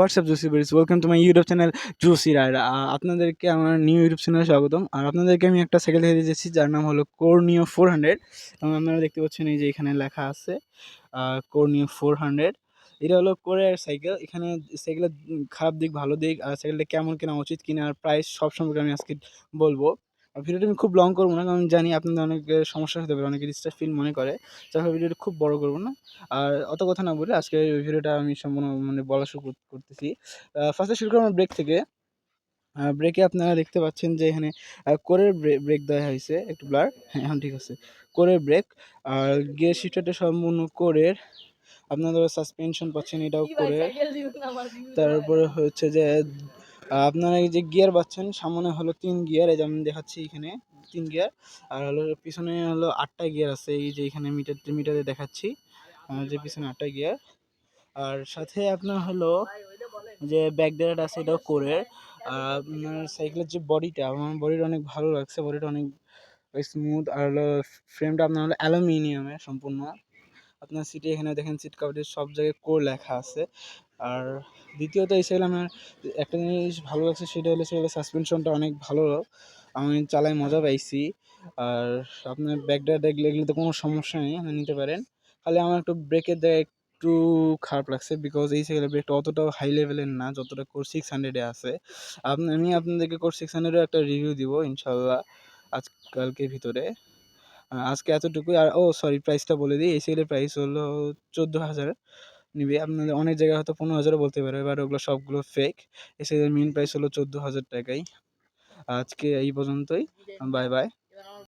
WhatsApp juicy berries welcome to my YouTube channel Jusi Roy আপনাদেরকে আমার new YouTube চ্যানেলে স্বাগতম। আর আপনাদেরকে আমি একটা সাইকেল দেখে দিয়েছি, যার নাম হলো কোরনিও ফোর হান্ড্রেড এবং আপনারা দেখতে পাচ্ছেন এই যে এখানে লেখা আছে কোরনিও ফোর হান্ড্রেড এটা হলো কোরের সাইকেল এখানে সাইকেলের খারাপ দিক, ভালো দিক, আর সাইকেলটা কেমন কেনা উচিত কিনা, আর প্রাইস সব সম্পর্কে আমি আজকে বলব। ভিডিওটা আমি খুব লং করব না কারণ আমি জানি আপনাদের অনেক সমস্যা হতে পারে অনেকে ডিস্টার্ব ফিল মনে করে। যার ফলে ভিডিওটা খুব বড় করব না। আর অত কথা না বলে আজকে এই ভিডিওটা আমি সম্পূর্ণ মানে বলা শুরু কর- করতেছি। ফার্স্টে শুরু করব ব্রেক থেকে। ব্রেকে আপনারা দেখতে পাচ্ছেন যে এখানে কোরের ব্রেক দেওয়া হয়েছে। একটু ব্লার হ্যাঁ এখন ঠিক আছে। কোরের ব্রেক আর গিয়ার শিফটারটা সম্পূর্ণ কোরের। আপনারা সাসপেনশন পাচ্ছেন এটাও করে তারপরে হচ্ছে যে আপনারা এই যে গিয়ার পাচ্ছেন, সামনে হলো তিন গিয়ার এই যেমন দেখাচ্ছি এখানে, তিন গিয়ার আর হলো পিছনে হলো আটটা গিয়ার আছে, এই যে এখানে মিটার মিটারে দেখাচ্ছি যে পিছনে আটটা গিয়ার আর সাথে আপনার হলো যে ব্যাক ডেরাট আছে, এটাও করে আর আপনার সাইকেলের যে বডিটা আমার বডিটা অনেক ভালো লাগছে বডিটা অনেক স্মুথ আর হলো ফ্রেমটা আপনার হলো অ্যালুমিনিয়ামের সম্পূর্ণ, আপনার সিটে এখানে দেখেন সিট কাভারের সব জায়গায় কোর লেখা আছে আর দ্বিতীয়ত এই সাইকেল আমার একটা জিনিস ভালো লাগছে, সেটা হলো সেটা সাসপেনশনটা অনেক ভালো। আমি চালাই মজা পাইছি। আর আপনার ব্যাগটা দেখলে এগুলো তো কোনো সমস্যা নেই, আপনি নিতে পারেন। খালি আমার একটু ব্রেকের দেয় একটু খারাপ লাগছে বিকজ এই সাইকেলের ব্রেকটা অতটাও হাই লেভেলের না, যতটা কোর সিক্স হান্ড্রেডে আছে। আপনি, আমি আপনাদেরকে কোর সিক্স হান্ড্রেডের একটা রিভিউ দিব ইনশাল্লাহ আজকালকে ভিতরে। আজকে এতটুকুই। আর, ও সরি প্রাইসটা বলে দিই। এই সাইকেলের প্রাইস হলো চোদ্দ হাজার। নিবে। আপনাদের অনেক জায়গায় হয়তো পনেরো হাজারও বলতে পারে এবার ওগুলো সবগুলো ফেক এসে মিন মেন প্রাইস হলো চোদ্দ হাজার টাকাই আজকে এই পর্যন্তই। Bye bye